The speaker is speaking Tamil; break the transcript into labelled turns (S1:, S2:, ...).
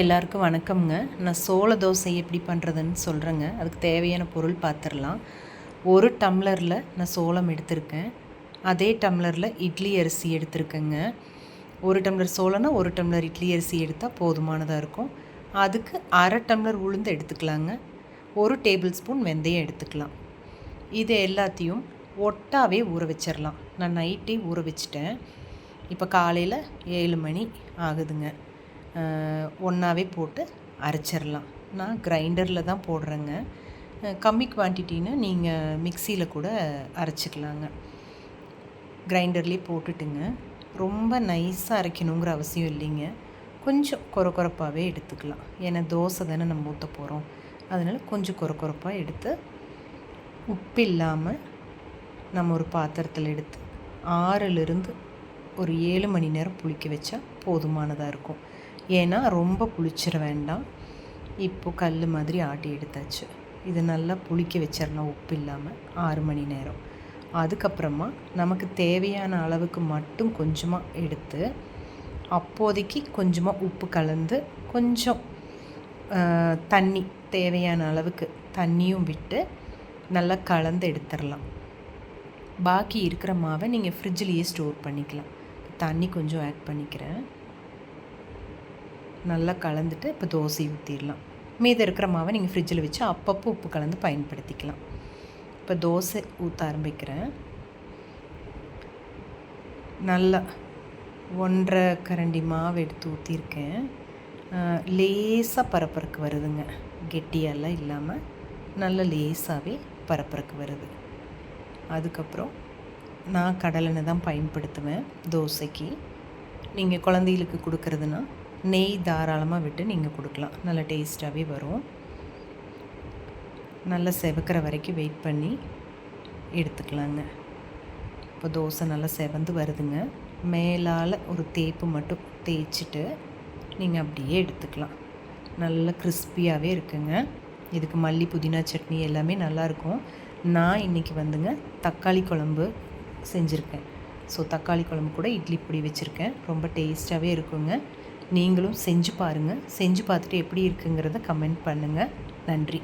S1: எல்லாருக்கும் வணக்கம்ங்க. நான் சோள தோசை எப்படி பண்ணுறதுன்னு சொல்கிறேங்க அதுக்கு தேவையான பொருள் பார்த்துடலாம் ஒரு டம்ளரில் நான் சோளம் எடுத்திருக்கேன். அதே டம்ளரில் இட்லி அரிசி எடுத்திருக்கேங்க. ஒரு டம்ளர் சோளம்னா ஒரு டம்ளர் இட்லி அரிசி எடுத்தால் போதுமானதாக இருக்கும். அதுக்கு அரை டம்ளர் உளுந்து எடுத்துக்கலாங்க. ஒரு டேபிள் ஸ்பூன் வெந்தயம் எடுத்துக்கலாம். இது எல்லாத்தையும் ஒட்டாவே ஊற வச்சிடலாம் நான் நைட்டே ஊற வச்சிட்டேன். இப்போ காலையில் ஏழு மணி ஆகுதுங்க. ஒன்றாவே போட்டு அரைச்சிடலாம் நான் கிரைண்டரில் தான் போடுறேங்க. கம்மி குவான்டிட்டின்னு நீங்கள் மிக்சியில் கூட அரைச்சிக்கலாங்க. கிரைண்டர்லேயே போட்டுட்டுங்க. ரொம்ப நைஸாக அரைக்கணுங்கிற அவசியம் இல்லைங்க. கொஞ்சம் குறை குறைப்பாகவே எடுத்துக்கலாம். ஏன்னா தோசை தானே நம்ம ஊற்ற போகிறோம் அதனால் கொஞ்சம் குறை குறைப்பாக எடுத்து உப்பு இல்லாமல் நம்ம ஒரு பாத்திரத்தில் எடுத்து ஆறிலிருந்து ஒரு ஏழு மணி நேரம் புளிக்க வச்சா போதுமானதாக இருக்கும். ஏன்னா ரொம்ப புளிச்சிட வேண்டாம். இப்போது கல் மாதிரி ஆட்டி எடுத்தாச்சு. இது நல்லா புளிக்க வச்சிடலாம் உப்பு இல்லாமல் ஆறு மணி நேரம். அதுக்கப்புறமா நமக்கு தேவையான அளவுக்கு மட்டும் கொஞ்சமாக எடுத்து அப்போதைக்கு கொஞ்சமாக உப்பு கலந்து கொஞ்சம் தண்ணி தேவையான அளவுக்கு தண்ணியும் விட்டு நல்லா கலந்து எடுத்துடலாம் பாக்கி இருக்கிற மாவை நீங்கள் ஃப்ரிட்ஜிலேயே ஸ்டோர் பண்ணிக்கலாம். தண்ணி கொஞ்சம் ஆட் பண்ணிக்கிறேன். நல்லா கலந்துட்டு இப்போ தோசை ஊற்றிடலாம். மீதம் இருக்கிற மாவை நீங்கள் ஃப்ரிட்ஜில் வச்சு அப்பப்போ உப்பு கலந்து பயன்படுத்திக்கலாம். இப்போ தோசை ஊற்ற ஆரம்பிக்கிறேன். நல்லா ஒன்றரை கரண்டி மாவு எடுத்து ஊற்றிருக்கேன். லேசாக பரப்பரக்கு வருதுங்க. கெட்டியெல்லாம் இல்லாமல் நல்ல லேசாகவே பரப்பரக்கு வருது. அதுக்கப்புறம் நான் கடலெண்ணெய் தான் பயன்படுத்துவேன் தோசைக்கு. நீங்கள் குழந்தைகளுக்கு கொடுக்குறதுனா நெய் தாராளமாக விட்டு நீங்கள் கொடுக்கலாம். நல்லா டேஸ்ட்டாகவே வரும். நல்லா செவக்கிற வரைக்கும் வெயிட் பண்ணி எடுத்துக்கலாங்க. இப்போ தோசை நல்லா செவந்து வருதுங்க. மேலால் ஒரு தேப்பு மட்டும் தேய்ச்சிட்டு நீங்கள் அப்படியே எடுத்துக்கலாம். நல்லா கிறிஸ்பியாகவே இருக்குங்க. இதுக்கு மல்லி புதினா சட்னி எல்லாமே நல்லாயிருக்கும். நான் இன்றைக்கி வந்துங்க தக்காளி குழம்பு செஞ்சுருக்கேன். ஸோ தக்காளி குழம்பு கூட இட்லி பொடி வச்சுருக்கேன். ரொம்ப டேஸ்ட்டாகவே இருக்குங்க. நீங்களும் செஞ்சு பாருங்கள் செஞ்சு பார்த்துட்டு எப்படி இருக்குங்கிறத கமெண்ட் பண்ணுங்கள் நன்றி.